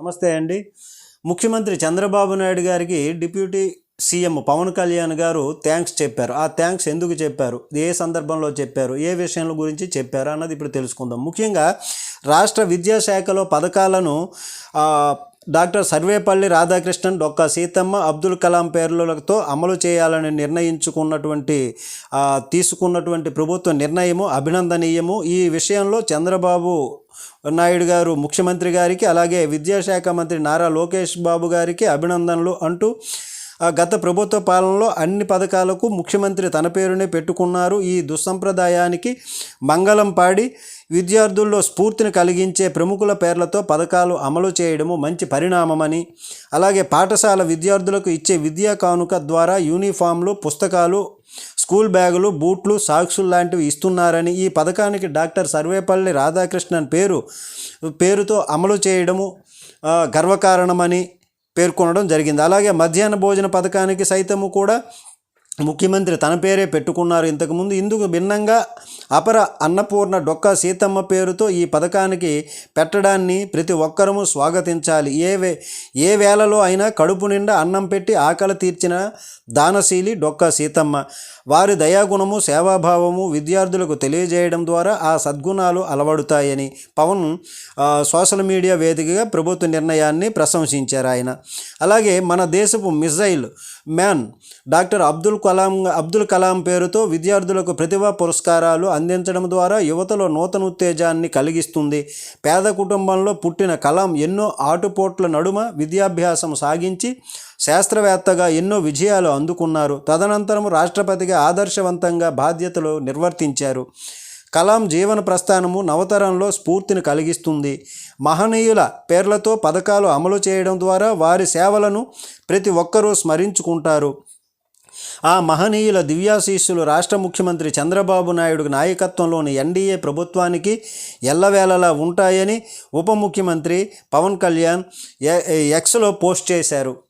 నమస్తే అండి. ముఖ్యమంత్రి చంద్రబాబు నాయుడు గారికి డిప్యూటీ సీఎం పవన్ కళ్యాణ్ గారు థ్యాంక్స్ చెప్పారు. ఆ థ్యాంక్స్ ఎందుకు చెప్పారు? ఏ సందర్భంలో చెప్పారు? ఏ విషయంలో గురించి చెప్పారు అన్నది ఇప్పుడు తెలుసుకుందాం. ముఖ్యంగా రాష్ట్ర విద్యాశాఖలో పథకాలను డాక్టర్ సర్వేపల్లి రాధాకృష్ణన్ డొక్కా సీతమ్మ అబ్దుల్ కలాం పేర్లతో అమలు చేయాలని నిర్ణయించుకున్నటువంటి తీసుకున్నటువంటి ప్రభుత్వ నిర్ణయము అభినందనీయము. ఈ విషయంలో చంద్రబాబు నాయుడు గారు ముఖ్యమంత్రి గారికి అలాగే విద్యాశాఖ మంత్రి నారా లోకేష్ బాబు గారికి అభినందనలు అంటూ గత ప్రభుత్వ పాలనలో అన్ని పథకాలకు ముఖ్యమంత్రి తన పేరునే పెట్టుకున్నారు. ఈ దుస్సంప్రదాయానికి మంగళం పాడి విద్యార్థుల్లో స్ఫూర్తిని కలిగించే ప్రముఖుల పేర్లతో పథకాలు అమలు చేయడము మంచి పరిణామమని అలాగే పాఠశాల విద్యార్థులకు ఇచ్చే విద్యా కానుక ద్వారా యూనిఫామ్లు పుస్తకాలు స్కూల్ బ్యాగులు బూట్లు సాక్సులు లాంటివి ఇస్తున్నారని ఈ పథకానికి డాక్టర్ సర్వేపల్లి రాధాకృష్ణన్ పేరు పేరుతో అమలు చేయడము గర్వకారణమని పేర్కొనడం జరిగింది. అలాగే మధ్యాహ్న భోజన పథకానికి సైతము కూడా ముఖ్యమంత్రి తన పేరే పెట్టుకున్నారు ఇంతకుముందు. ఇందుకు భిన్నంగా అపర అన్నపూర్ణ డొక్కా సీతమ్మ పేరుతో ఈ పథకానికి పెట్టడాన్ని ప్రతి ఒక్కరము స్వాగతించాలి. ఏ వే ఏ వేళలో అయినా కడుపు నిండా అన్నం పెట్టి ఆకలి తీర్చిన దానశీలి డొక్కా సీతమ్మ. వారి దయాగుణము సేవాభావము విద్యార్థులకు తెలియజేయడం ద్వారా ఆ సద్గుణాలు అలవడుతాయని పవన్ సోషల్ మీడియా వేదికగా ప్రభుత్వ నిర్ణయాన్ని ప్రశంసించారు ఆయన. అలాగే మన దేశపు missile man doctor Abdul Kalam Abdul Kalam పేరుతో విద్యార్థులకు ప్రతిభా పురస్కారాలు అందించడం ద్వారా యువతలో నూతన ఉత్తేజాన్ని కలిగిస్తుంది. పేద కుటుంబంలో పుట్టిన కలాం ఎన్నో ఆటుపోట్ల నడుమ విద్యాభ్యాసం సాగించి శాస్త్రవేత్తగా ఎన్నో విజయాలు అందుకున్నారు. తదనంతరం రాష్ట్రపతిగా ఆదర్శవంతంగా బాధ్యతలు నిర్వర్తించారు. కలాం జీవన ప్రస్థానము నవతరంలో స్ఫూర్తిని కలిగిస్తుంది. మహనీయుల పేర్లతో పథకాలు అమలు చేయడం ద్వారా వారి సేవలను ప్రతి ఒక్కరూ స్మరించుకుంటారు. ఆ మహనీయుల దివ్యాశీస్సులు రాష్ట్ర ముఖ్యమంత్రి చంద్రబాబు నాయుడు నాయకత్వంలోని ఎన్డీఏ ప్రభుత్వానికి ఎల్లవేళలా ఉంటాయని ఉప ముఖ్యమంత్రి పవన్ కళ్యాణ్ ఎక్స్లో పోస్ట్ చేశారు.